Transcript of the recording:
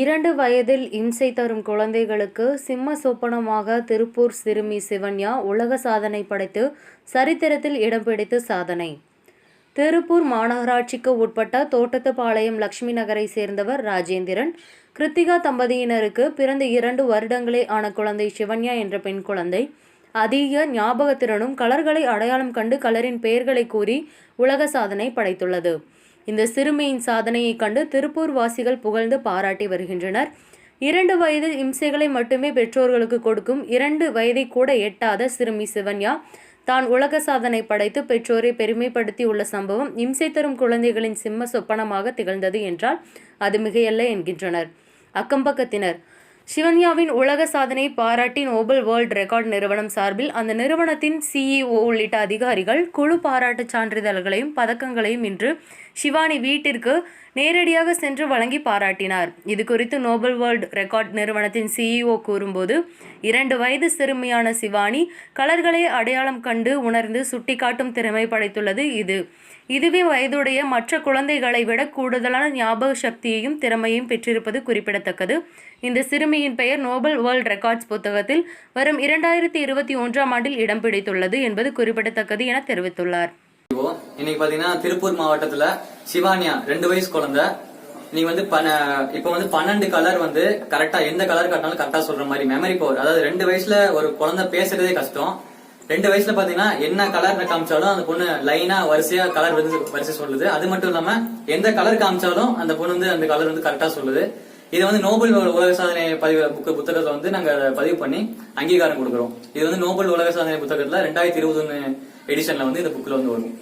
இரண்டு வயதில் இம்சை தரும் குழந்தைகளுக்கு சிம்ம சொப்பனமாக திருப்பூர் சிறுமி சிவன்யா உலக சாதனை படைத்து சரித்திரத்தில் இடம் பிடித்து சாதனை. திருப்பூர் மாநகராட்சிக்கு உட்பட்ட தோட்டத்துப்பாளையம் லட்சுமி நகரை சேர்ந்தவர் ராஜேந்திரன். கிருத்திகா தம்பதியினருக்கு பிறந்த இரண்டு வருடங்களே ஆன குழந்தை சிவன்யா என்ற பெண் குழந்தை. அதிக ஞாபகத்திறனும் கலர்களை அடையாளம் கண்டு கலரின் பெயர்களை கூறி உலக சாதனை படைத்துள்ளது. இந்த சிறுமியின் சாதனையை கண்டு திருப்பூர் வாசிகள் புகழ்ந்து பாராட்டி வருகின்றனர். இரண்டு வயதில் இம்சைகளை மட்டுமே பெற்றோர்களுக்கு கொடுக்கும் இரண்டு வயதை கூட எட்டாத சிறுமி சிவன்யா தான் உலக சாதனை படைத்து பெற்றோரை பெருமைப்படுத்தி உள்ள சம்பவம் இம்சை தரும் குழந்தைகளின் சிம்ம சொப்பனமாக திகழ்ந்தது என்றால் அது மிகையல்ல என்கின்றனர். அக்கம்பக்கத்தினர் சிவன்யாவின் உலக சாதனை பாராட்டி நோபல் வேர்ல்ட் ரெக்கார்ட் நிறுவனம் சார்பில் அந்த நிறுவனத்தின் சிஇஓ உள்ளிட்ட அதிகாரிகள் குழு பாராட்டுச் சான்றிதழ்களையும் பதக்கங்களையும் இன்று சிவானி வீட்டிற்கு நேரடியாக சென்று வழங்கி பாராட்டினார். இது குறித்து நோபல் வேர்ல்ட் ரெக்கார்ட் நிறுவனத்தின் சிஇஓ கூறும்போது இரண்டு வயது சிறுமியான சிவானி கலர்களை அடையாளம் கண்டு உணர்ந்து சுட்டிக்காட்டும் திறமை படைத்துள்ளது இது. இதுவே வயதுடைய மற்ற குழந்தைகளை விட கூடுதலான ஞாபக சக்தியையும் திறமையும் பெற்றிருப்பது குறிப்பிடத்தக்கது. இந்த சிறுமியின் பெயர் நோபல் வேர்ல்ட் ரெக்கார்ட்ஸ் புத்தகத்தில் வரும் இரண்டாயிரத்தி இருபத்தி ஒன்றாம் ஆண்டில் இடம் பிடித்துள்ளது என்பது குறிப்பிடத்தக்கது என தெரிவித்துள்ளார். இன்னைக்கு பாத்தீங்கன்னா திருப்பூர் மாவட்டத்துல சிவானியா ரெண்டு வயசு குழந்தை. நீங்க வந்து பன இப்போ வந்து பன்னெண்டு கலர் வந்து கரெக்டா எந்த கலர் காட்டினாலும் கரெக்டா சொல்ற மாதிரி மெமரி பவர் அதாவது ரெண்டு வயசுல ஒரு குழந்தை பேசுறதே கஷ்டம். ரெண்டு வயசுல பாத்தீங்கன்னா என்ன கலர் காமிச்சாலும் அந்த பொண்ணு லைனா வரிசையா கலர் வந்து வரிசை சொல்லுது. அது மட்டும் இல்லாம எந்த கலர் காமிச்சாலும் அந்த பொண்ணு வந்து அந்த கலர் வந்து கரெக்டா சொல்லுது. இது வந்து நோபல் உலக சாதனை பதிவு புக்கு புத்தகத்தை வந்து நாங்க பதிவு பண்ணி அங்கீகாரம் கொடுக்குறோம். இது வந்து நோபல் உலக சாதனை புத்தகத்துல ரெண்டாயிரத்தி இருபது எடிஷன்ல வந்து இந்த புக்ல வந்து வரும்